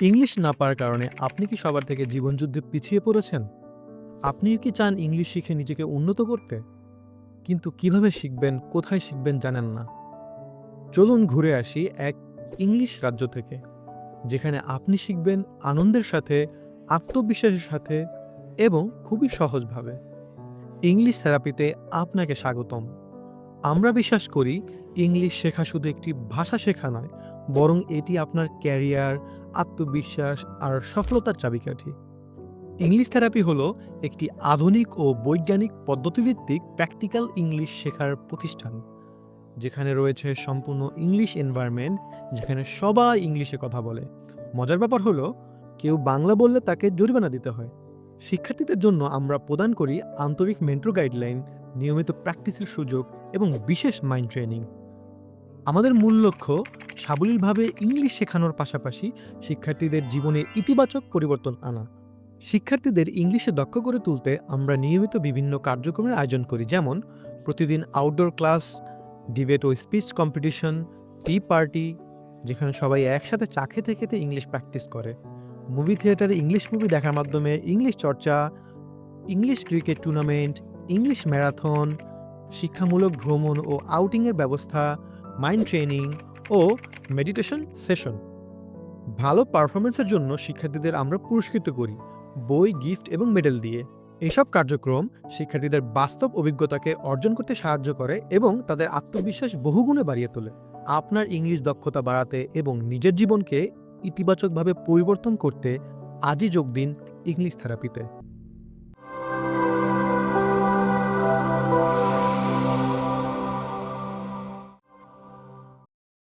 English না পারার কারণে আপনি কি সবার থেকে জীবনযুদ্ধে পিছিয়ে পড়েছেন? আপনিও কি চান ইংলিশ শিখে নিজেকে উন্নত করতে? কিন্তু কীভাবে শিখবেন, কোথায় শিখবেন জানেন না। চলুন ঘুরে আসি এক ইংলিশ রাজ্য থেকে, যেখানে আপনি শিখবেন আনন্দের সাথে, আত্মবিশ্বাসের সাথে এবং খুবই সহজভাবে। ইংলিশ থেরাপিতে আপনাকে স্বাগতম। আমরা বিশ্বাস করি, ইংলিশ শেখা শুধু একটি ভাষা শেখা নয়, বরং এটি আপনার ক্যারিয়ার আত্মবিশ্বাস আর সফলতার চাবিকাঠি। ইংলিশ থেরাপি হল একটি আধুনিক ও বৈজ্ঞানিক পদ্ধতিভিত্তিক প্র্যাকটিক্যাল ইংলিশ শেখার প্রতিষ্ঠান, যেখানে রয়েছে সম্পূর্ণ ইংলিশ এনভায়রনমেন্ট, যেখানে সবাই ইংলিশে কথা বলে। মজার ব্যাপার হলো, কেউ বাংলা বললে তাকে জরিমানা দিতে হয়। শিক্ষার্থীদের জন্য আমরা প্রদান করি আন্তরিক মেন্টর গাইডলাইন, নিয়মিত প্র্যাকটিসের সুযোগ এবং বিশেষ মাইন্ড ট্রেনিং। আমাদের মূল লক্ষ্য সাবলীলভাবে ইংলিশ শেখানোর পাশাপাশি শিক্ষার্থীদের জীবনে ইতিবাচক পরিবর্তন আনা। শিক্ষার্থীদের ইংলিশে দক্ষ করে তুলতে আমরা নিয়মিত বিভিন্ন কার্যক্রমের আয়োজন করি, যেমন প্রতিদিন আউটডোর ক্লাস ডিবেট ও স্পিচ কম্পিটিশন টি পার্টি যেখানে সবাই একসাথে চা খেতে খেতে ইংলিশ প্র্যাকটিস করে। মুভি থিয়েটারে ইংলিশ মুভি দেখার মাধ্যমে ইংলিশ চর্চা, English cricket tournament English marathon শিক্ষামূলক ভ্রমণ ও আউটিংয়ের ব্যবস্থা মাইন্ড ট্রেনিং ও মেডিটেশন সেশন ভালো পারফরমেন্সের জন্য শিক্ষার্থীদের আমরা পুরস্কৃত করি বই গিফট এবং মেডেল দিয়ে। এসব কার্যক্রম শিক্ষার্থীদের বাস্তব অভিজ্ঞতাকে অর্জন করতে সাহায্য করে এবং তাদের আত্মবিশ্বাস বহুগুণে বাড়িয়ে তোলে। আপনার ইংলিশ দক্ষতা বাড়াতে এবং নিজের জীবনকে ইতিবাচকভাবে পরিবর্তন করতে আজই যোগ দিন ইংলিশ থেরাপিতে।